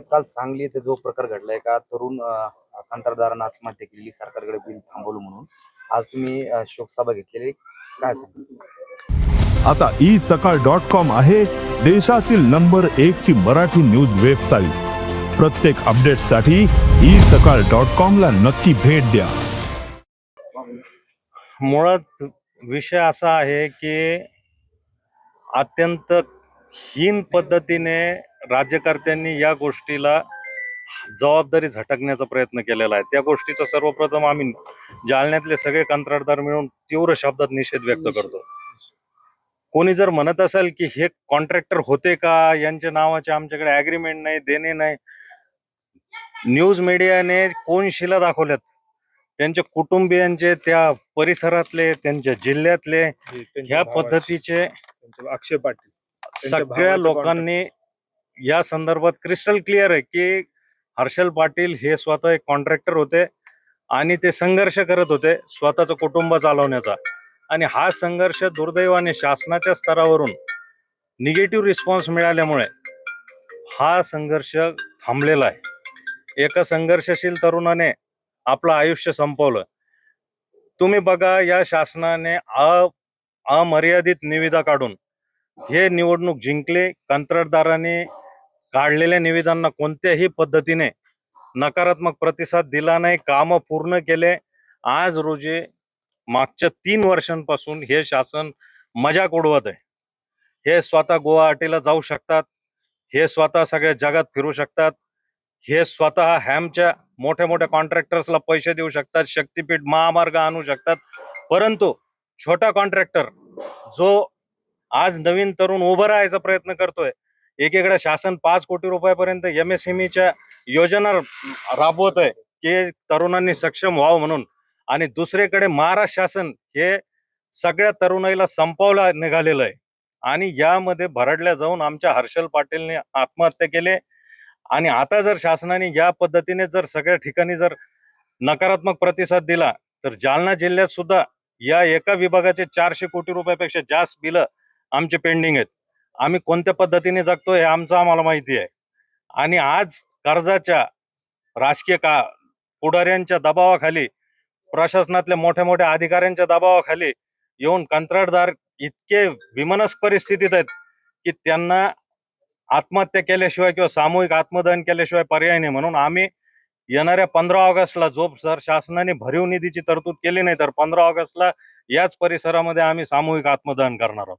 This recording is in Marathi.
काल सांगली येथे जो प्रकार घडलाय का तरुण कंत्राटदारानं आत्महत्या केली सरकारकडे बिल थांबवलं म्हणून. आज तुम्ही शोकसभा घेतलेली. काय सांगा आता ई सकाळ डॉट कॉम आहे देशातील नंबर एक ची मराठी न्यूज वेबसाईट. प्रत्येक अपडेटसाठी ई सकाळ डॉट कॉम ला नक्की भेट द्या. मुळात विषय असा आहे की अत्यंत हीन पद्धतीने राज्यकर्त्यांनी या गोष्टीला जबाबदारी झटकण्याचा प्रयत्न केलेला आहे. त्या गोष्टीचा सर्वप्रथम आम्ही जालन्यातले सगळे कंत्राटदार मिळून तीव्र शब्दात निषेध व्यक्त करतो. कोणी जर म्हणत असेल की हे कॉन्ट्रॅक्टर होते का यांच्या नावाचे आमच्याकडे ऍग्रीमेंट नाही देणे नाही. न्यूज मीडियाने कोण शिला दाखवल्यात? त्यांच्या कुटुंबियांचे त्या परिसरातले त्यांच्या जिल्ह्यातले ह्या पद्धतीचे अक्षय पाटील. सगळ्या लोकांनी या संदर्भात क्रिस्टल क्लिअर आहे की हर्षल पाटील हे स्वतः एक कॉन्ट्रॅक्टर होते आणि ते संघर्ष करत होते स्वतःचं कुटुंब चालवण्याचा. आणि हा संघर्ष दुर्दैवाने शासनाच्या स्तरावरून निगेटिव्ह रिस्पॉन्स मिळाल्यामुळे हा संघर्ष थांबलेला आहे. एका संघर्षशील तरुणाने आपलं आयुष्य संपवलं. तुम्ही बघा या शासनाने अ अमर्यादित निविदा काढून हे निवडणूक जिंकले कंत्राटदाराने काढलेल्या निविदांना कोणत्याही पद्धतीने नकारात्मक प्रतिसाद दिला नाही कामं पूर्ण केले. आज रोजी मागच्या तीन वर्षांपासून हे शासन मजाक उडवत आहे. हे स्वतः गुवाहाटीला जाऊ शकतात. हे स्वतः सगळ्या जगात फिरू शकतात. हे स्वतः हॅमच्या मोठ्या मोठ्या कॉन्ट्रॅक्टर्सला पैसे देऊ शकतात शक्तीपीठ महामार्ग आणू शकतात. परंतु छोटा कॉन्ट्रॅक्टर जो आज नवीन तरुण उभं राहायचा प्रयत्न करतोय एकीकडे शासन पाच कोटी रुपयापर्यंत एम एस च्या योजना राबवत आहे की तरुणांनी सक्षम व्हावं म्हणून. आणि दुसरीकडे महाराष्ट्र शासन हे सगळ्या तरुणाईला संपवला निघालेलं आहे. आणि यामध्ये भरडल्या जाऊन आमच्या हर्षल पाटीलने आत्महत्या केले. आणि आता जर शासनाने या पद्धतीने जर सगळ्या ठिकाणी जर नकारात्मक प्रतिसाद दिला तर जालना जिल्ह्यात सुद्धा या एका विभागाचे चारशे कोटी रुपयापेक्षा जास्त बिलं आमचे पेंडिंग आहेत. आम्ही कोणत्या पद्धतीने जगतो हे आमचं आम्हाला माहिती आहे. आणि आज कर्जाच्या राजकीय का पुढाऱ्यांच्या दबावाखाली प्रशासनातल्या मोठ्या मोठ्या अधिकाऱ्यांच्या दबावाखाली येऊन कंत्राटदार इतके विमनस परिस्थितीत आहेत की त्यांना आत्महत्या केल्याशिवाय किंवा सामूहिक आत्मदहन केल्याशिवाय पर्याय नाही. म्हणून आम्ही येणाऱ्या पंधरा ऑगस्टला जो जर शासनाने भरीव निधीची तरतूद केली नाही तर पंधरा ऑगस्टला याच परिसरामध्ये आम्ही सामूहिक आत्मदहन करणार आहोत.